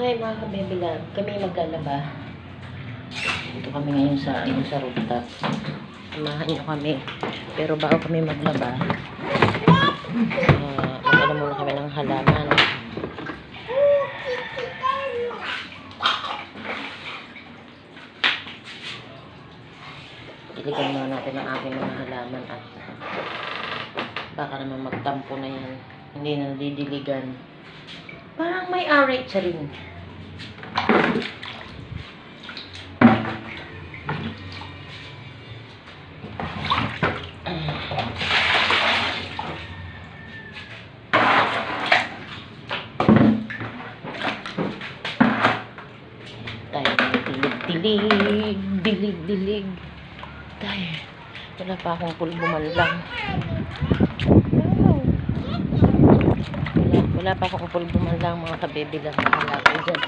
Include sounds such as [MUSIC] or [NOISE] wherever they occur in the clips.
Hi mga kabebilag, kami maglalaba. Dito kami ngayon sa, yung sa rooftop. Samahan niyo kami. Pero bago kami maglaba, uh, magkala muna kami ng halaman. Diligan muna natin ang aking mga halaman at baka naman magtampo na yan. Hindi na didiligan. Parang may RH rin. Tayo dilig-dilig, dilig-dilig. Tayo. Wala pa akong pulbo man lang. Wala, pa akong pulbo man lang mga kabebe lang wala ko dyan.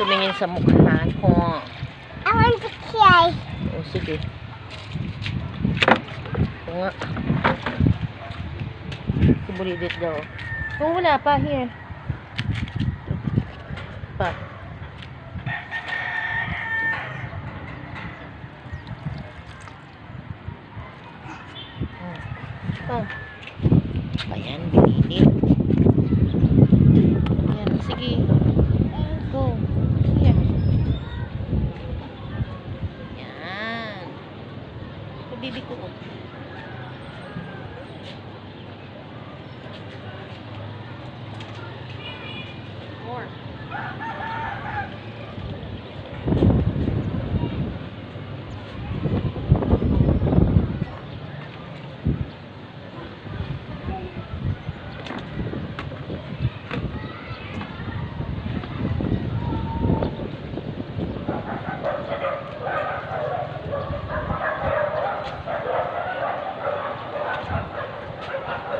Tumingin sa mukha ko. I want to cry. O sige. Ito nga. Si Bulidit daw. Oh, wala pa. Here. Pa. Oh. Pa. Pa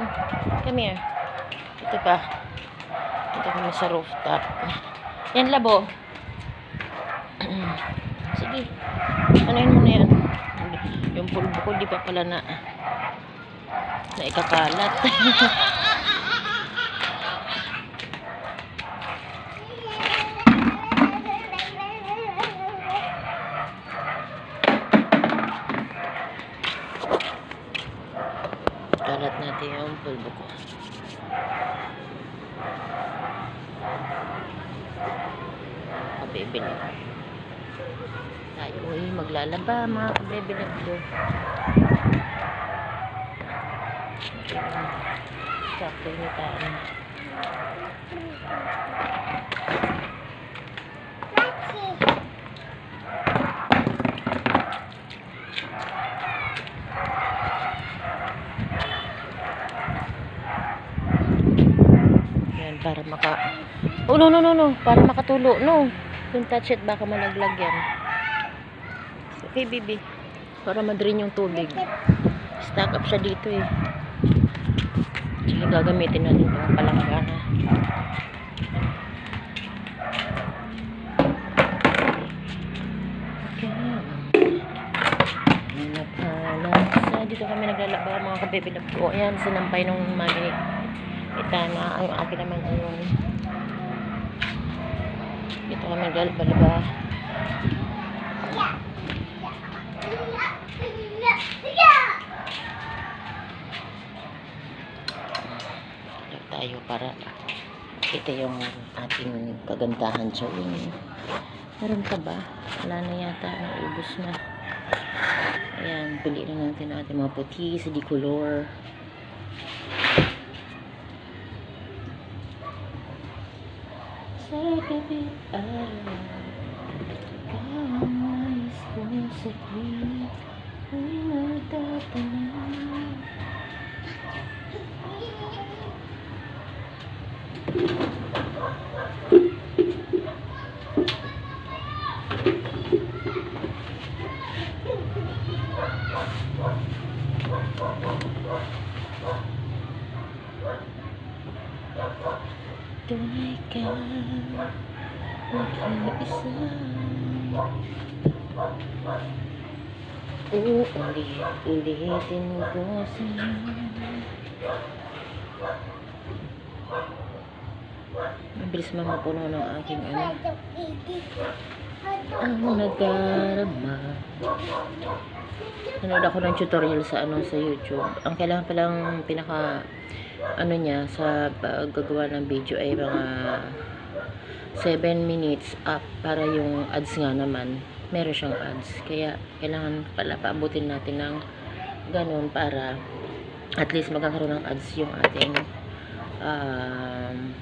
Dyan. Come here. Ito pa. Ito kami sa rooftop. Yan, labo. [CLEARS THROAT] Sige. Ano yun muna yan? Yung pulbo ko, di pa pala na na ikakalat. [LAUGHS] Tayo ay maglalaba mga kabibili ko. Sakto yung tayo. Yan, para maka... Oh, no, no, no, no. Para makatulo, no. Don't touch it, baka malaglag yan. Okay, baby. Para madrin yung tubig. Stack up siya dito eh. Sige, gagamitin natin itong palanggana. Sa dito kami naglalaba mga kabibilab ko. Ayan, sinampay nung mami ni Itana. Ay, akin naman ayun. Dito kami naglalaba-laba. Dito tayo para kita yung ating kagandahan sa yung meron pa ba? Wala na yata, naubos na. Ayan, pili na natin natin mga puti sa dicolor. sa gabi araw Parang nais kong sakit Ay nagtatala Thank. Tunay ka Mag-iisa Oo, ulit, ulitin ko sa'yo Mabilis man mapuno ng aking ano Ang nagkarama Nanood ako ng tutorial sa ano sa YouTube. Ang kailangan palang pinaka ano niya sa paggagawa ng video ay mga 7 minutes up para yung ads nga naman meron siyang ads. Kaya kailangan pala paabutin natin ng ganun para at least magkakaroon ng ads yung ating um,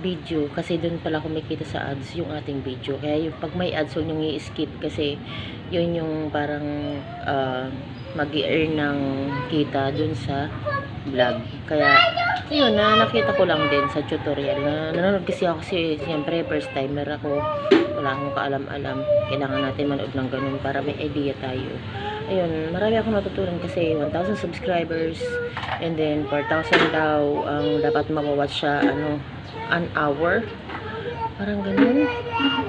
video kasi doon pala kumikita sa ads yung ating video kaya yung pag may ads huwag nyo i-skip kasi yun yung parang uh, mag earn ng kita dun sa vlog. Kaya yun na nakita ko lang din sa tutorial na nanonood kasi ako kasi siyempre first timer ako. Wala akong kaalam-alam. Kailangan natin manood ng ganun para may idea tayo. Ayun marami akong natutunan kasi 1,000 subscribers and then 4,000 daw ang dapat mawawatch siya ano an hour. Parang ganun.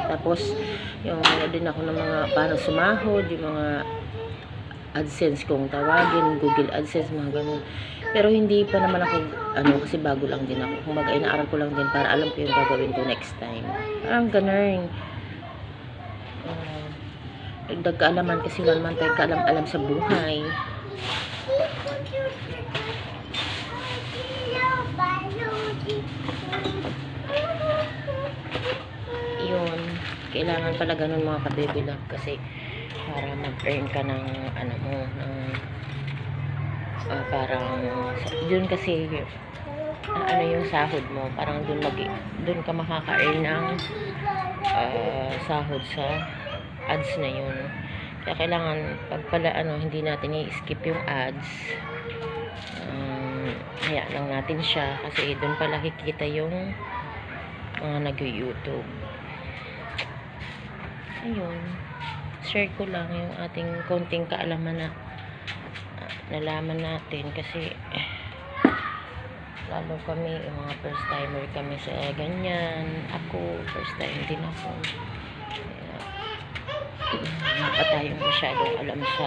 Tapos yung ano din ako ng mga paano sumahod yung mga AdSense kung tawagin Google AdSense mga ganun. Pero hindi pa naman ako ano kasi bago lang din ako. Kumbaga inaaral ko lang din para alam ko yung gagawin ko next time. Parang ganun. Uh, dagdag kaalaman kasi wala man tayong kaalam-alam sa buhay. Yun. Kailangan pala ganun mga kabibilog kasi para mag-earn ka ng ano mo ng ah, parang dun kasi ah, ano yung sahod mo parang dun mag dun ka makaka-earn ng ah, sahod sa ads na yun. Kaya kailangan pag pala ano hindi natin i-skip yung ads um, lang natin siya kasi dun pala kikita yung mga nag-youtube. Ayun share ko lang yung ating konting kaalaman na ah, nalaman natin kasi eh, lalo kami yung mga first timer kami sa ganyan ako first time din ako. Wala pa tayong masyadong alam sa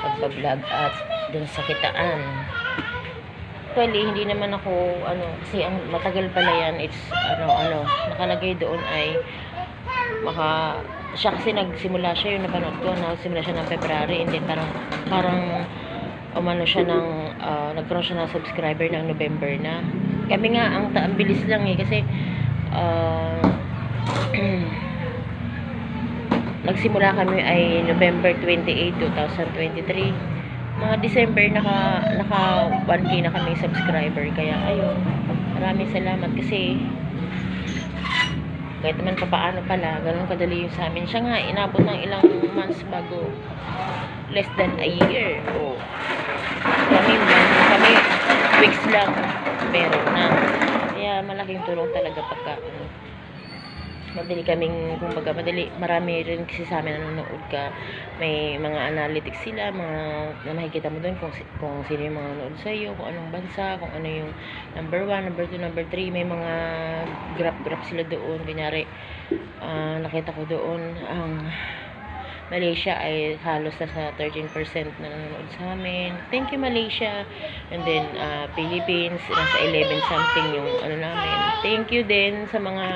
pagbablog at dun sa kitaan. Actually hindi naman ako ano kasi ang matagal pala yan it's ano ano nakalagay doon ay maka siya kasi nagsimula siya yung napanood ko nagsimula siya ng February and then parang parang umano siya ng uh, nagkaroon siya ng subscriber ng November na. Kami nga ang, ang bilis lang eh kasi uh, [CLEARS THROAT] nagsimula kami ay November 28, 2023 mga December naka naka 1k na kami subscriber kaya ayun maraming salamat kasi kahit naman papaano pala, ganun kadali yung sa amin. Siya nga, inabot ng ilang months bago less than a year. O, kami, kami, weeks lang, meron na. Kaya malaking tulong talaga pagka, ano, madali kaming, kumbaga, madali, marami rin kasi sa amin nanonood ka. May mga analytics sila, mga, na makikita mo doon kung, kung sino yung mga nanonood sa'yo, kung anong bansa, kung ano yung number 1, number 2, number 3, may mga graph-graph sila doon. Kunyari, ah, nakita ko doon, ang Malaysia ay halos na sa 13% na nanonood sa amin. Thank you, Malaysia. And then, ah, Philippines, nasa 11 something yung ano namin. Thank you din sa mga,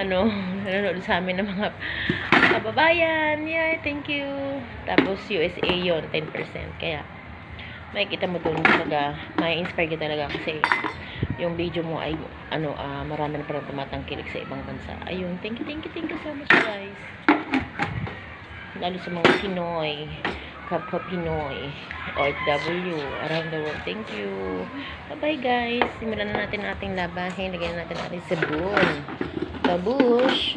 ano, [LAUGHS] nanonood sa amin ng mga kababayan. Yeah, thank you. Tapos, USA yon 10%. Kaya, makikita mo doon talaga, may inspire ka talaga kasi yung video mo ay ano ah, marami na parang tumatangkilik sa ibang bansa. Ayun, thank you, thank you, thank you so much guys. Lalo sa mga Pinoy, kapwa Pinoy, OFW, around the world. Thank you. Bye-bye guys. Simulan na natin ating labahin. Lagyan na natin ating sabon. Babush.